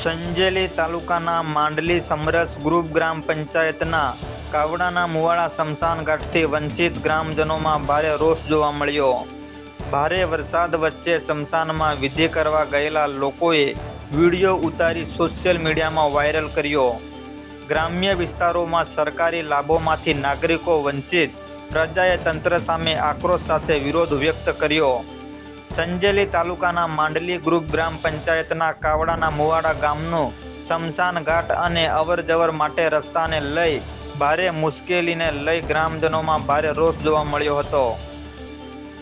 સંજેલી તાલુકાના માંડલી સમરસ ગ્રુપ ગ્રામ પંચાયતના કાવડાના મુવાડા સ્મશાન ઘાટથી વંચિત ગ્રામજનોમાં ભારે રોષ જોવા મળ્યો. ભારે વરસાદ વચ્ચે સ્મશાનમાં વિધિ કરવા ગયેલા લોકોએ વીડિયો ઉતારી સોશિયલ મીડિયામાં વાયરલ કર્યો. ગ્રામ્ય વિસ્તારોમાં સરકારી લાભોમાંથી નાગરિકો વંચિત પ્રજાએ તંત્ર સામે આક્રોશ સાથે વિરોધ વ્યક્ત કર્યો. સંજેલી તાલુકાના માંડલી ગ્રુપ ગ્રામ પંચાયતના કાવડાના મુવાડા ગામનું સ્મશાન ઘાટ અને અવરજવર માટે રસ્તાને લઈ ભારે મુશ્કેલીને લઈ ગ્રામજનોમાં ભારે રોષ જોવા મળ્યો હતો.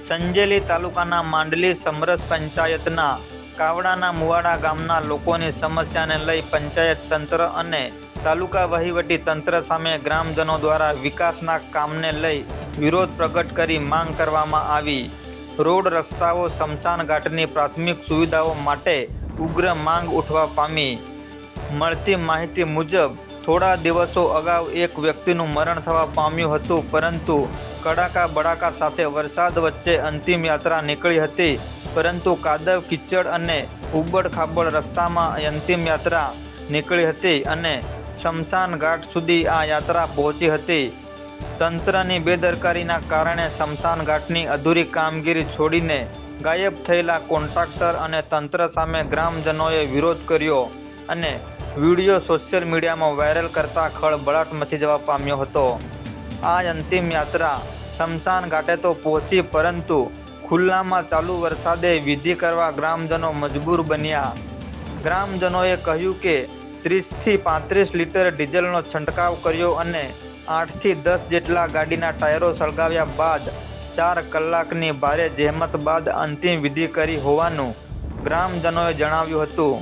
સંજેલી તાલુકાના માંડલી સમરસ પંચાયતના કાવડાના મુવાડા ગામના લોકોની સમસ્યાને લઈ પંચાયત તંત્ર અને તાલુકા વહીવટી તંત્ર સામે ગ્રામજનો દ્વારા વિકાસના કામને લઈ વિરોધ પ્રગટ કરી માંગ કરવામાં આવી. રોડ રસ્તાઓ સ્મશાન ઘાટની પ્રાથમિક સુવિધાઓ માટે ઉગ્ર માંગ ઉઠવા પામી. મળતી માહિતી મુજબ, થોડા દિવસો અગાઉ એક વ્યક્તિનું મરણ થવા પામ્યું હતું, પરંતુ કડાકા બડાકા સાથે વરસાદ વચ્ચે અંતિમ યાત્રા નીકળી હતી. પરંતુ કાદવ, કિચડ અને ઉબડ ખાબડ રસ્તામાં અંતિમ યાત્રા નીકળી હતી અને શમશાન ઘાટ સુધી આ યાત્રા પહોંચી હતી. તંત્રની બેદરકારીના કારણે સ્મશાન ઘાટની અધૂરી કામગીરી છોડીને ગાયબ થયેલા કોન્ટ્રાક્ટર અને તંત્ર સામે ગ્રામજનોએ વિરોધ કર્યો અને વીડિયો સોશિયલ મીડિયામાં વાયરલ કરતા ખળબળાટ મચી જવા પામ્યો હતો. આ અંતિમ યાત્રા સ્મશાન ઘાટે તો પહોંચી પરંતુ ખુલ્લામાં ચાલુ વરસાદે વિધિ કરવા ગ્રામજનો મજબૂર બન્યા. ગ્રામજનોએ કહ્યું કે ત્રીસથી પાંત્રીસ લીટર ડીઝલનો છંટકાવ કર્યો અને આઠથી દસ જેટલા ગાડીના ટાયરો સળગાવ્યા બાદ ચાર કલાકની ભારે જહેમત બાદ અંતિમ વિધિ કરી હોવાનું ગ્રામજનોએ જણાવ્યું હતું.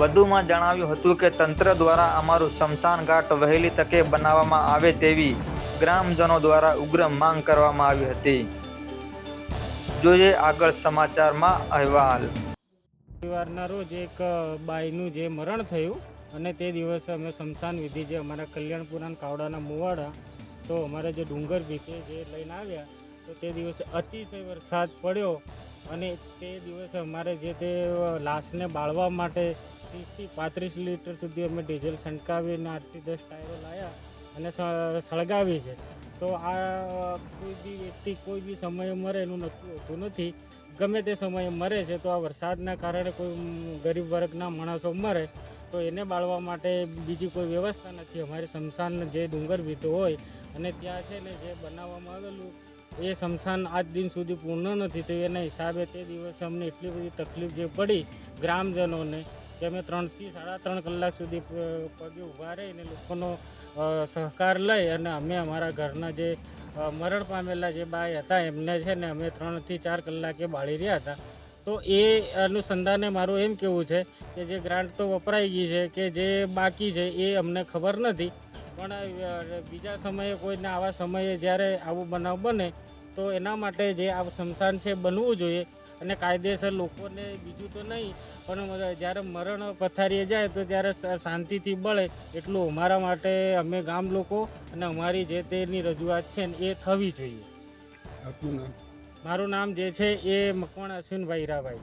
વધુમાં જણાવ્યું હતું કે તંત્ર દ્વારા અમારું શમશાન ઘાટ વહેલી તકે બનાવવામાં આવે તેવી ગ્રામજનો દ્વારા ઉગ્ર માંગ કરવામાં આવી હતી. જોઈએ આગળ સમાચારમાં અહેવાલ. રવિવારના રોજ એક બાઈનું જે મરણ થયું અને તે દિવસે અમે સ્મશાન વિધિ જે અમારા કલ્યાણપુરા કાવડાના મુવાડા, તો અમારે જે ડુંગર ભીખે જે લઈને આવ્યા, તો તે દિવસે અતિશય વરસાદ પડ્યો અને તે દિવસે અમારે જે તે લાશને બાળવા માટે ત્રીસથી પાંત્રીસ લીટર સુધી અમે ડીઝલ છંટકાવીને આઠથી દસ ટાયરો લાવ્યા અને સળગાવી છે. તો આ કોઈ બી વ્યક્તિ કોઈ બી સમયે મરે એનું નક્કી હોતું નથી. ગમે તે સમયે મરે છે, તો આ વરસાદના કારણે કોઈ ગરીબ વર્ગના માણસો મરે તો એને બાળવા માટે બીજી કોઈ વ્યવસ્થા નથી. અમારે શમશાન જે ડુંગર વીતો હોય અને ત્યાં છે ને જે બનાવવામાં આવેલું, એ શમશાન આજ દિન સુધી પૂર્ણ નથી થયું. એના હિસાબે તે દિવસે અમને એટલી બધી તકલીફ જે પડી ગ્રામજનોને કે અમે ત્રણથી સાડા ત્રણ કલાક સુધી પગે ઊભા રહીને લોકોનો સહકાર લઈ અને અમે અમારા ઘરના જે મરણ પામેલા જે બાઈ હતા એમને છે ને અમે ત્રણથી ચાર કલાકે બાળી રહ્યા હતા. તો એ અનુસંધાને મારું એમ કેવું છે કે જે ગ્રાન્ટ તો વપરાઈ ગઈ છે કે જે બાકી છે એ અમને ખબર નથી. પણ બીજા સમયે કોઈને આવા સમયે જ્યારે આવું બનાવ બને, તો એના માટે જે આ સ્મશાન છે બનવું જોઈએ. અને કાયદેસર લોકોને બીજું તો નહીં, પણ જ્યારે મરણ પથારીએ જાય તો ત્યારે શાંતિથી બળે એટલું અમારા માટે અમે ગામ લોકો અને અમારી જે તેની રજૂઆત છે ને એ થવી જોઈએ. આપનું નામ? મારું નામ જે છે એ મકવાણ અશ્વિનભાઈ હીરાભાઈ.